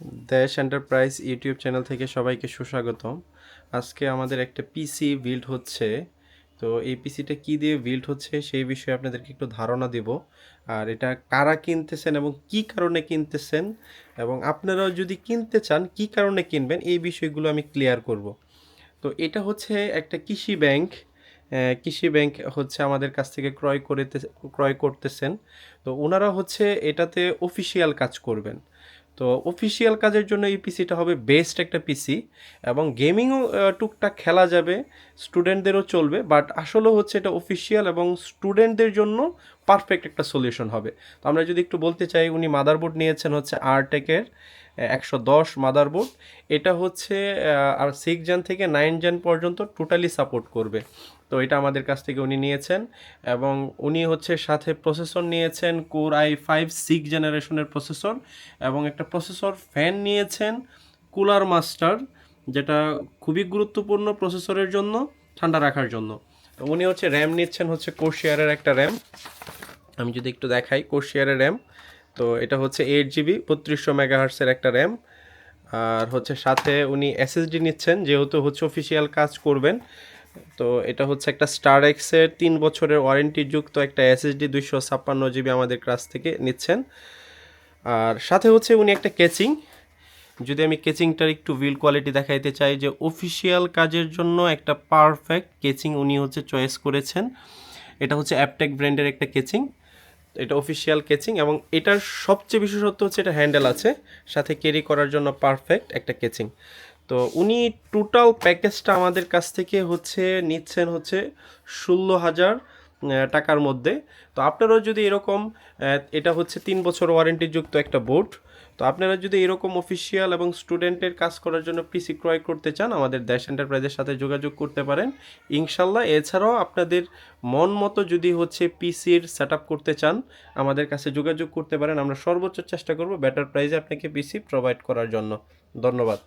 দেশ enterprise YouTube channel থেকে সবাইকে সুস্বাগতম। আজকে আমাদের একটা পিসি বিল্ড হচ্ছে। তো এই পিসিটা কি দিয়ে বিল্ড হচ্ছে সেই বিষয়ে আপনাদেরকে একটু ধারণা দেব। আর এটা কারা কিনতেছেন এবং কি কারণে কিনতেছেন? এবং আপনারাও যদি কিনতে চান, কি কারণে কিনবেন? এই বিষয়গুলো আমি ক্লিয়ার করব। তো এটা হচ্ছে একটা কৃষি ব্যাংক কৃষি ব্যাংক হচ্ছে আমাদের কাছ থেকে ক্রয় করে ক্রয় করতেছেন। তো ওনারা হচ্ছে এটাতে অফিসিয়াল কাজ করবেন। তো অফিসিয়াল কাজের জন্য এই পিসিটা হবে বেস্ট একটা পিসি এবং গেমিংও টুকটাক খেলা যাবে স্টুডেন্টদেরও চলবে বাট আসলে হচ্ছে এটা অফিসিয়াল এবং স্টুডেন্টদের জন্য পারফেক্ট একটা সলিউশন হবে। তো আমরা যদি একটু বলতে চাই, উনি মাদারবোর্ড নিয়েছেন হচ্ছে আরটেকের একশো দশ মাদারবোর্ড এটা হচ্ছে আর সিক্স জেন থেকে নাইন জেন পর্যন্ত টোটালি সাপোর্ট করবে। তো এটা আমাদের কাছ থেকে উনি নিয়েছেন এবং উনি হচ্ছে সাথে প্রসেসর নিয়েছেন কোর আই ফাইভ সিক্স জেনারেশনের প্রসেসর এবং একটা প্রসেসর ফ্যান নিয়েছেন কুলার মাস্টার যেটা খুবই গুরুত্বপূর্ণ প্রসেসরের জন্য, ঠান্ডা রাখার জন্য। উনি হচ্ছে র্যাম নিচ্ছেন হচ্ছে কোর্শিয়ারের একটা র্যাম আমি যদি একটু দেখাই কোর্শিয়ারের র্যাম তো এটা হচ্ছে এইট জিবি বত্রিশশো মেগাহার্সের একটা র্যাম আর হচ্ছে সাথে উনি এসএসডি নিচ্ছেন, যেহেতু হচ্ছে অফিসিয়াল কাজ করবেন। তো এটা হচ্ছে একটা স্টার এক্সের তিন বছরের ওয়ারেন্টি যুক্ত একটা এসএসডি দুইশো ছাপ্পান্ন জিবি আমাদের কাছ থেকে নিচ্ছেন। আর সাথে হচ্ছে উনি একটা কেচিং যদি আমি কেচিংটার একটু ভিল কোয়ালিটি দেখাইতে চাই, যে অফিসিয়াল কাজের জন্য একটা পারফেক্ট কেচিং উনি হচ্ছে চয়েস করেছেন। এটা হচ্ছে অ্যাপটেক ব্র্যান্ডের একটা কেচিং এটা অফিসিয়াল কেচিং এবং এটার সবচেয়ে বিশেষত্ব হচ্ছে এটা হ্যান্ডেল আছে। সাথে ক্যারি করার জন্য পারফেক্ট একটা কেচিং তো উনি টোটাল প্যাকেজটা আমাদের কাছ থেকে হচ্ছে নিচ্ছেন হচ্ছে ষোলো হাজার টাকার মধ্যে। তো আপনারাও যদি এরকম এটা হচ্ছে তিন বছর ওয়ারেন্টিযুক্ত একটা বোর্ড। তো আপনারা যদি এরকম অফিসিয়াল এবং স্টুডেন্টের কাজ করার জন্য পিসি ক্রয় করতে চান, আমাদের দেশ এন্টারপ্রাইজের সাথে যোগাযোগ করতে পারেন। ইনশাল্লাহ, এছাড়াও আপনাদের মন মতো যদি হচ্ছে পিসির সেট করতে চান, আমাদের কাছে যোগাযোগ করতে পারেন। আমরা সর্বোচ্চ চেষ্টা করব বেটার প্রাইজে আপনাকে পিসি প্রোভাইড করার জন্য। ধন্যবাদ।